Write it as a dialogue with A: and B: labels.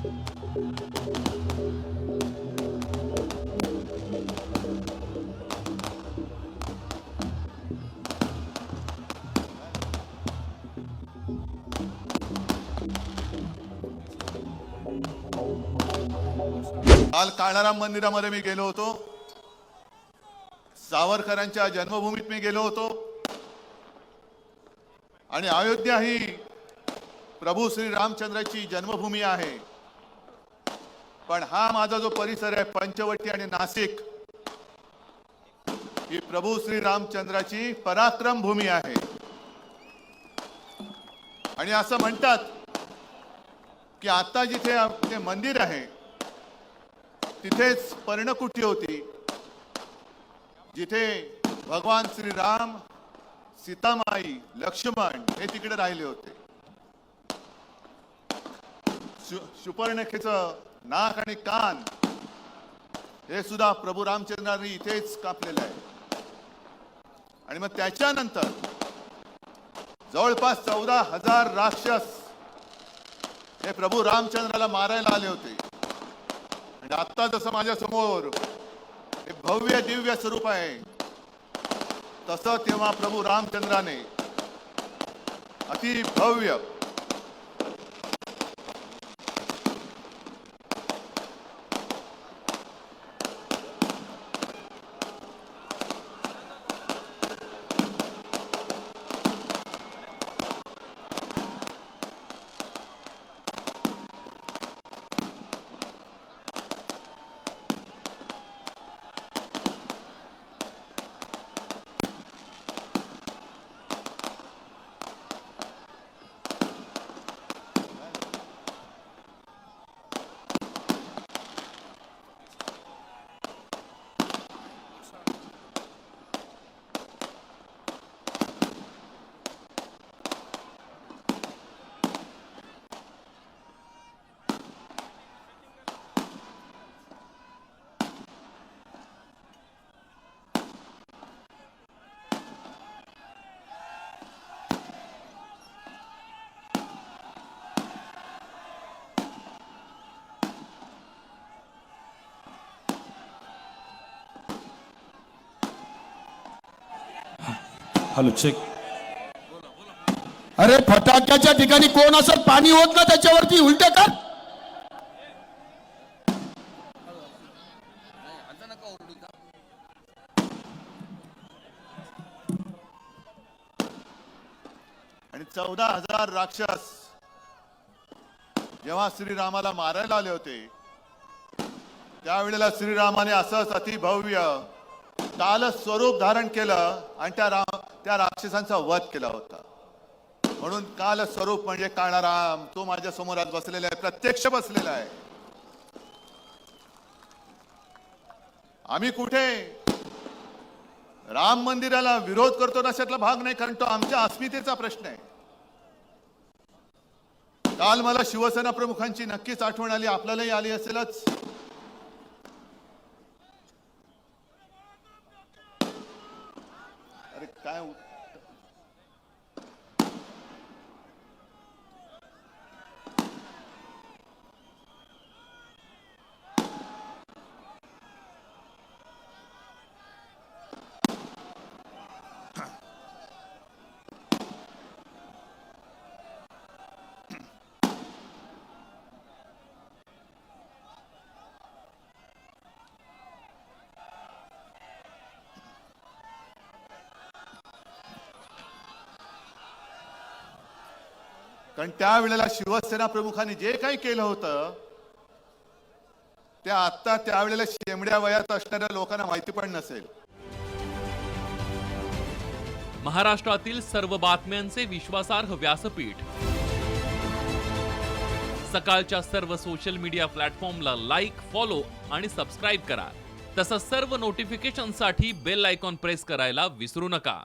A: काल काळाराम मंदिरामध्ये मी गेलो होतो. सावरकरांच्या जन्मभूमीत मी गेलो होतो. आणि अयोध्या ही प्रभू श्री रामचंद्राची जन्मभूमी आहे. पण हा माझा जो परिसर आहे पंचवटी आणि नाशिक ही प्रभू श्री रामचंद्राची पराक्रम भूमी आहे. आणि असं म्हणतात की आता जिथे ते मंदिर आहे तिथेच पर्णकुटी होती. जिथे भगवान श्रीराम सीतामाई लक्ष्मण हे तिकडे राहिले होते. शु- शुपर्णखेचं नाक आणि कान हे सुद्धा प्रभू रामचंद्रांनी इथेच कापलेलं आहे. आणि मग त्याच्यानंतर जवळपास चौदा हजार राक्षस हे प्रभू रामचंद्राला मारायला आले होते. आणि आता जसं माझ्यासमोर हे भव्य दिव्य स्वरूप आहे तसं तेव्हा प्रभू रामचंद्राने अति भव्य
B: हॅलो चेक
C: अरे फटाक्याच्या ठिकाणी कोण असं पाणी होत ना त्याच्यावरती उलट कर.
A: आणि चौदा हजार राक्षस जेव्हा श्रीरामाला मारायला आले होते त्यावेळेला श्रीरामाने असंच अतिभव्य काल स्वरूप धारण केलं आणि त्या रा त्या राक्षसांचा वध केला होता. म्हणून काल स्वरूप म्हणजे काळाराम तो माझ्यासमोर आज बसलेला आहे प्रत्यक्ष बसलेला आहे. आम्ही कुठे? राम मंदिराला विरोध करतो नशातला भाग नाही कारण तो आमच्या अस्मितेचा प्रश्न आहे. काल मला शिवसेना प्रमुखांची नक्कीच आठवण आली आपल्यालाही आली असेलच. अरे काय कारण त्यावेळेला शिवसेना प्रमुखांनी जे काही केलं होतं ते आता त्यावेळेला शेमड्या वयात असणाऱ्या लोकांना माहिती पण नसेल.
D: महाराष्ट्रातील सर्व बातम्यांचे विश्वासार्ह व्यासपीठ. सकाळच्या सर्व सोशल मीडिया प्लॅटफॉर्मला लाईक फॉलो आणि सबस्क्राईब करा. तसंच सर्व नोटिफिकेशनसाठी बेल आयकॉन प्रेस करायला विसरू नका.